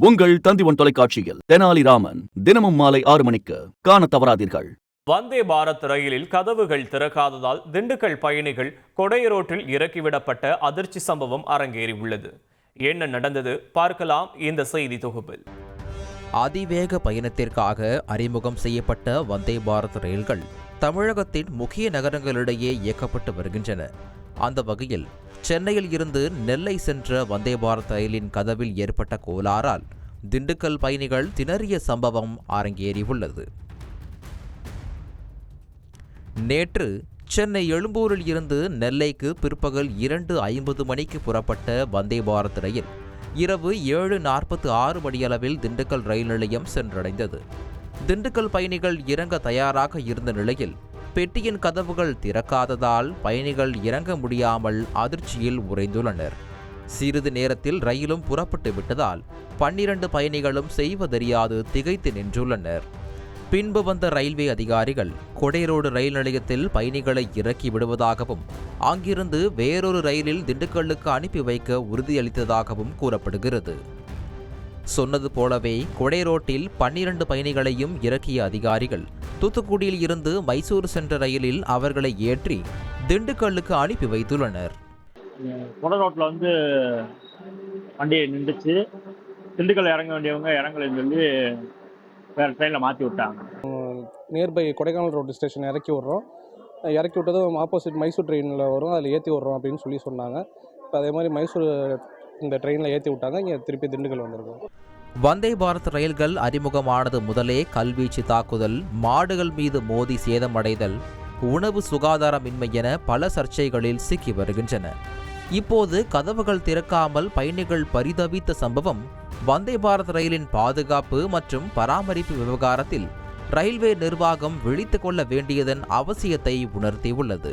உங்கள் தந்திவன் தொலைக்காட்சியில் தெனாலிராமன் தினமும் மாலை ஆறு மணிக்கு காண தவறாதீர்கள். வந்தே பாரத் ரயிலில் கதவுகள் திறக்காததால் திண்டுக்கல் பயணிகள் கொடையரோட்டில் இறக்கிவிடப்பட்ட அதிர்ச்சி சம்பவம் அரங்கேறியுள்ளது. என்ன நடந்தது? பார்க்கலாம் இந்த செய்தி தொகுப்பில். அதிவேக பயணத்திற்காக அறிமுகம் செய்யப்பட்ட வந்தே பாரத் ரயில்கள் தமிழகத்தின் முக்கிய நகரங்களிடையே இயக்கப்பட்டு வருகின்றன. அந்த வகையில் சென்னையில் இருந்து நெல்லை சென்ற வந்தே பாரத் ரயிலின் கதவில் ஏற்பட்ட கோளாறால் திண்டுக்கல் பயணிகள் திணறிய சம்பவம் அரங்கேறியுள்ளது. நேற்று சென்னை எழும்பூரில் இருந்து நெல்லைக்கு பிற்பகல் இரண்டு ஐம்பது மணிக்கு புறப்பட்ட வந்தே பாரத் ரயில் இரவு ஏழு நாற்பத்து ஆறு மணியளவில் திண்டுக்கல் ரயில் நிலையம் சென்றடைந்தது. திண்டுக்கல் பயணிகள் இறங்க தயாராக இருந்த நிலையில் பெட்டியின் கதவுகள் திறக்காததால் பயணிகள் இறங்க முடியாமல் அதிர்ச்சியில் உறைந்துள்ளனர். சிறிது நேரத்தில் ரயிலும் புறப்பட்டு விட்டதால் பன்னிரண்டு பயணிகளும் செய்வதறியாது திகைத்து நின்றுள்ளனர். பின்பு வந்த ரயில்வே அதிகாரிகள் கொடைரோடு ரயில் நிலையத்தில் பயணிகளை இறக்கி விடுவதாகவும் அங்கிருந்து வேறொரு ரயிலில் திண்டுக்கல்லுக்கு அனுப்பி வைக்க உறுதியளித்ததாகவும் கூறப்படுகிறது. சொன்னது போலவே கொடைரோட்டில் பன்னிரண்டு பயணிகளையும் இறக்கிய அதிகாரிகள். தூத்துக்குடியில் இருந்து மைசூர் சென்ற ரயிலில் அவர்களை ஏற்றி திண்டுக்கல்லுக்கு அனுப்பி வைத்துள்ளனர். குட ரோட்டில் வந்து வண்டி நின்றுச்சு. திண்டுக்கல் இறங்க வேண்டியவங்க இறங்கலைன்னு சொல்லி வேறு ட்ரெயினில் மாற்றி விட்டாங்க. நியர்பை கொடைக்கானல் ரோடு ஸ்டேஷன் இறக்கி விட்றோம். இறக்கி விட்டதும் ஆப்போசிட் மைசூர் ட்ரெயினில் வரும். அதில் ஏற்றி விட்றோம் அப்படின்னு சொல்லி சொன்னாங்க. இப்போ அதே மாதிரி மைசூர் இந்த ட்ரெயினில் ஏற்றி விட்டாங்க இங்கே திருப்பி திண்டுக்கல் வந்திருக்கோம். வந்தே பாரத் ரயில்கள் அறிமுகமானது முதலே கல்வீச்சு தாக்குதல் மாடுகள் மீது மோதி சேதமடைதல் உணவு சுகாதாரமின்மை என பல சர்ச்சைகளில் சிக்கி வருகின்றன. இப்போது கதவுகள் திறக்காமல் பயணிகள் பரிதவித்த சம்பவம் வந்தே பாரத் ரயிலின் பாதுகாப்பு மற்றும் பராமரிப்பு விவகாரத்தில் ரயில்வே நிர்வாகம் விழித்து கொள்ள வேண்டியதன் அவசியத்தை உணர்த்தியுள்ளது.